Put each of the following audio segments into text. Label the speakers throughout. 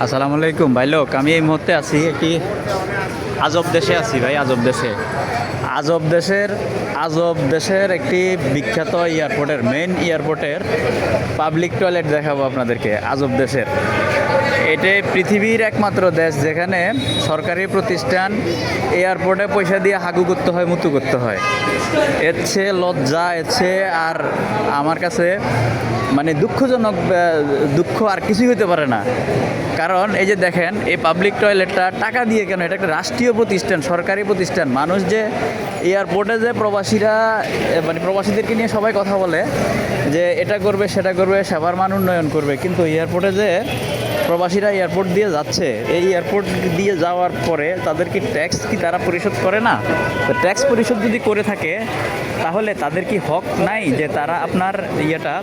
Speaker 1: আসসালামু আলাইকুম। ভাই, লোক, আমি এই মুহূর্তে আছি একটি আজব দেশে আছি ভাই, আজব দেশে। আজব দেশের আজব দেশের একটি বিখ্যাত এয়ারপোর্টের মেইন এয়ারপোর্টের পাবলিক টয়লেট দেখাবো আপনাদেরকে, আজব দেশের। এটাই পৃথিবীর একমাত্র দেশ যেখানে সরকারি প্রতিষ্ঠান এয়ারপোর্টে পয়সা দিয়ে হাগু করতে হয়, মুতু করতে হয়। এর লজ্জা, এর আর আমার কাছে মানে দুঃখজনক দুঃখ আর কিছুই হতে পারে না। কারণ এই যে দেখেন, এই পাবলিক টয়লেটটা টাকা দিয়ে কেন? এটা একটা রাষ্ট্রীয় প্রতিষ্ঠান, সরকারি প্রতিষ্ঠান। মানুষ যে এয়ারপোর্টে যে প্রবাসীরা মানে প্রবাসীদেরকে নিয়ে সবাই কথা বলে যে এটা করবে, সেটা করবে, সেবার মান উন্নয়ন করবে, কিন্তু এয়ারপোর্টে যে প্রবাসীরা এয়ারপোর্ট দিয়ে যাচ্ছে। এই এয়ারপোর্ট দিয়ে যাওয়ার পরে তাদের কি ট্যাক্স কি তারা পরিশোধ করে না? তো ট্যাক্স পরিশোধ যদি করে থাকে, তাহলে তাদের কি হক নাই যে তারা আপনার ইয়েটা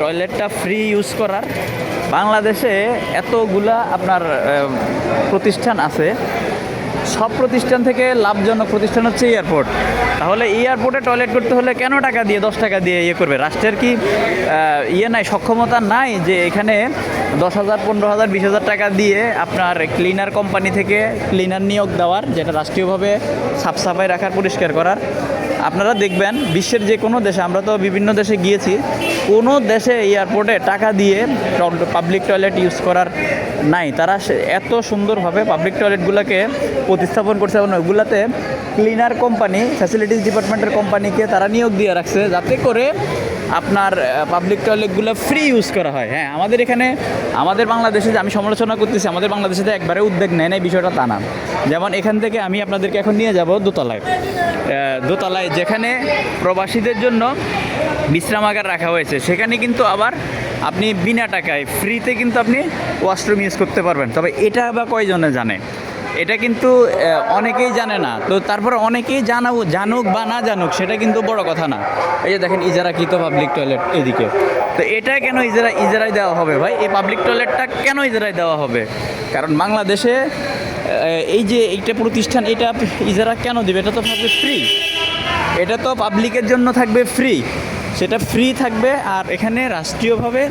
Speaker 1: টয়লেটটা ফ্রি ইউজ করার? বাংলাদেশে এতগুলা আপনার প্রতিষ্ঠান আছে সব প্রতিষ্ঠান থেকে লাভজনক প্রতিষ্ঠান হচ্ছে এয়ারপোর্ট। তাহলে এয়ারপোর্টে টয়লেট করতে হলে কেন টাকা দিয়ে, দশ টাকা দিয়ে ইয়ে করবে? রাষ্ট্রের কি ইয়ে নাই, সক্ষমতা নাই যে এখানে দশ হাজার, পনেরো হাজার, বিশ হাজার টাকা দিয়ে আপনার ক্লিনার কোম্পানি থেকে ক্লিনার নিয়োগ দেওয়ার, যেটা রাষ্ট্রীয়ভাবে সাফ সাফাই রাখার, পরিষ্কার করার। আপনারা দেখবেন, বিশ্বের যে কোনো দেশে, আমরা তো বিভিন্ন দেশে গিয়েছি, কোনো দেশে এয়ারপোর্টে টাকা দিয়ে পাবলিক টয়লেট ইউজ করার নাই, তারা এত সুন্দরভাবে পাবলিক টয়লেটগুলোকে প্রতিস্থাপন করছে এবং ওগুলাতে ক্লিনার কোম্পানি ফ্যাসিলিটিস ডিপার্টমেন্টের কোম্পানিকে তারা নিয়োগ দিয়ে রাখছে যাতে করে আপনার পাবলিক টয়লেটগুলো ফ্রি ইউজ করা হয়। হ্যাঁ আমাদের এখানে, আমাদের বাংলাদেশে যে আমি সমালোচনা করতেছি, আমাদের বাংলাদেশে তো একবারে উদ্যোগ নেয় না বিষয়টা তা না। যেমন এখান থেকে আমি আপনাদেরকে এখন নিয়ে যাব দোতলায়। দোতলায় যেখানে প্রবাসীদের জন্য বিশ্রামাগার রাখা হয়েছে, সেখানে কিন্তু আবার আপনি বিনা টাকায় ফ্রিতে কিন্তু আপনি ওয়াশরুম ইউজ করতে পারবেন। তবে এটা বা কয়জনে জানে? এটা কিন্তু অনেকেই জানে না। তো তারপরে অনেকেই জানাও জানুক বা না জানুক, সেটা কিন্তু বড় কথা না। এই যে দেখেন, ইজারা কৃত পাবলিক টয়লেট এদিকে। তো এটা কেন ইজারা ইজারায় দেওয়া হবে ভাই? এই পাবলিক টয়লেটটা কেন ইজারায় দেওয়া হবে? কারণ বাংলাদেশে এই যে এইটা প্রতিষ্ঠান, এটা ইজারা কেন দেবে? এটা তো থাকবে ফ্রি এটা তো পাবলিকের জন্য থাকবে ফ্রি সেটা ফ্রি থাকবে আর এখানে রাষ্ট্রীয়ভাবে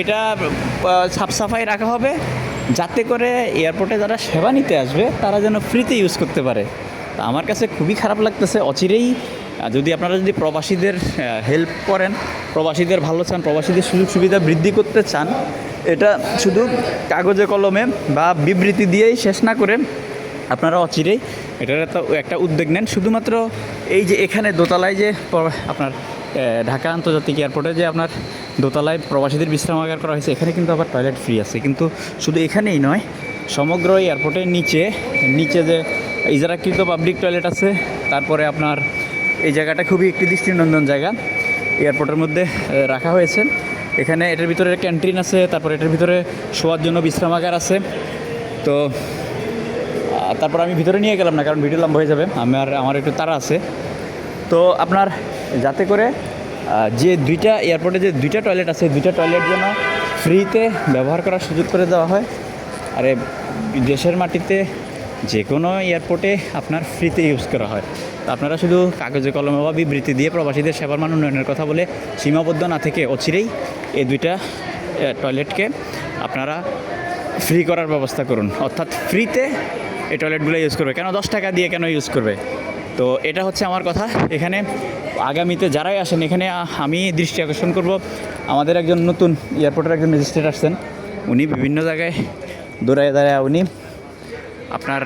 Speaker 1: এটা আহ, সাফ সাফাই রাখা হবে যাতে করে এয়ারপোর্টে যারা সেবা নিতে আসবে তারা যেন ফ্রিতে ইউজ করতে পারে। তা আমার কাছে খুবই খারাপ লাগতেছে অচিরেই যদি আপনারা যদি প্রবাসীদের হেল্প করেন প্রবাসীদের ভালো চান প্রবাসীদের সুযোগ সুবিধা বৃদ্ধি করতে চান এটা শুধু কাগজে কলমে বা বিবৃতি দিয়েই শেষ না করে আপনারা অচিরেই এটার একটা উদ্যোগ নেন। শুধুমাত্র এই যে এখানে দোতলায় যে আপনার ঢাকা আন্তর্জাতিক এয়ারপোর্টে যে আপনার দোতলায় প্রবাসীদের বিশ্রামাগার করা হয়েছে, এখানে কিন্তু আবার টয়লেট ফ্রি আছে। কিন্তু শুধু এখানেই নয়, সমগ্র এয়ারপোর্টের নিচে নিচে যে ইজারাকৃত পাবলিক টয়লেট আছে, তারপরে আপনার এই জায়গাটা খুবই একটি দৃষ্টিনন্দন জায়গা। এয়ারপোর্টের মধ্যে রাখা হয়েছে। এখানে এটার ভিতরে ক্যান্টিন আছে, তারপরে এটার ভিতরে শোয়ার জন্য বিশ্রামাগার আছে। তো তারপর আমি ভিতরে নিয়ে গেলাম না, কারণ ভিডিও লম্বা হয়ে যাবে, আমার আমার একটু তাড়া আছে। তো আপনার যাতে করে যে দুইটা এয়ারপোর্টে যে দুইটা টয়লেট আছে দুইটা টয়লেট যেন ফ্রিতে ব্যবহার করার সুযোগ করে দেওয়া হয়। আরে দেশের মাটিতে যে কোনো এয়ারপোর্টে আপনার ফ্রিতে ইউজ করা হয়। আপনারা শুধু কাগজে, কলমে বা বিবৃতি দিয়ে প্রবাসীদের সেবার মান উন্নয়নের কথা বলে সীমাবদ্ধ না থেকে অচিরেই এই দুইটা টয়লেটকে আপনারা ফ্রি করার ব্যবস্থা করুন। অর্থাৎ ফ্রিতে এই টয়লেটগুলো ইউজ করবে। কেন দশ টাকা দিয়ে কেন ইউজ করবে? তো এটা হচ্ছে আমার কথা। এখানে আগামীতে যারাই আসেন, এখানে আমি দৃষ্টি আকর্ষণ করব। আমাদের একজন নতুন এয়ারপোর্টের একজন ম্যাজিস্ট্রেট আসছেন। উনি বিভিন্ন জায়গায় দৌড়ায় দাঁড়ায় উনি আপনার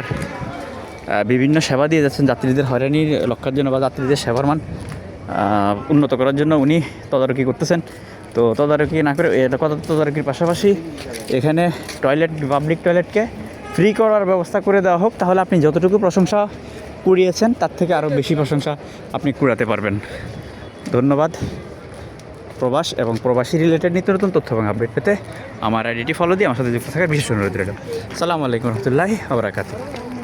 Speaker 1: বিভিন্ন সেবা দিয়ে যাচ্ছেন। যাত্রীদের হয়রানির লক্ষ্যের জন্য বা যাত্রীদের সেবার মান উন্নত করার জন্য উনি তদারকি করতেছেন। তো তদারকি না করে কথা তদারকির পাশাপাশি এখানে টয়লেট, পাবলিক টয়লেটকে ফ্রি করার ব্যবস্থা করে দেওয়া হোক। তাহলে আপনি যতটুকু প্রশংসা কুড়িয়েছেন, তার থেকে আরও বেশি প্রশংসা আপনি কুড়াতে পারবেন। ধন্যবাদ। প্রবাস এবং প্রবাসী রিলেটেড নিত্য নতুন তথ্য এবং আপডেট পেতে আমার আইডিটি ফলো দিয়ে আমার সাথে যুক্ত থাকার বিশেষ অনুরোধ রইল। সালামু আলাইকুম রহমতুল্লাহ আবরাকাতু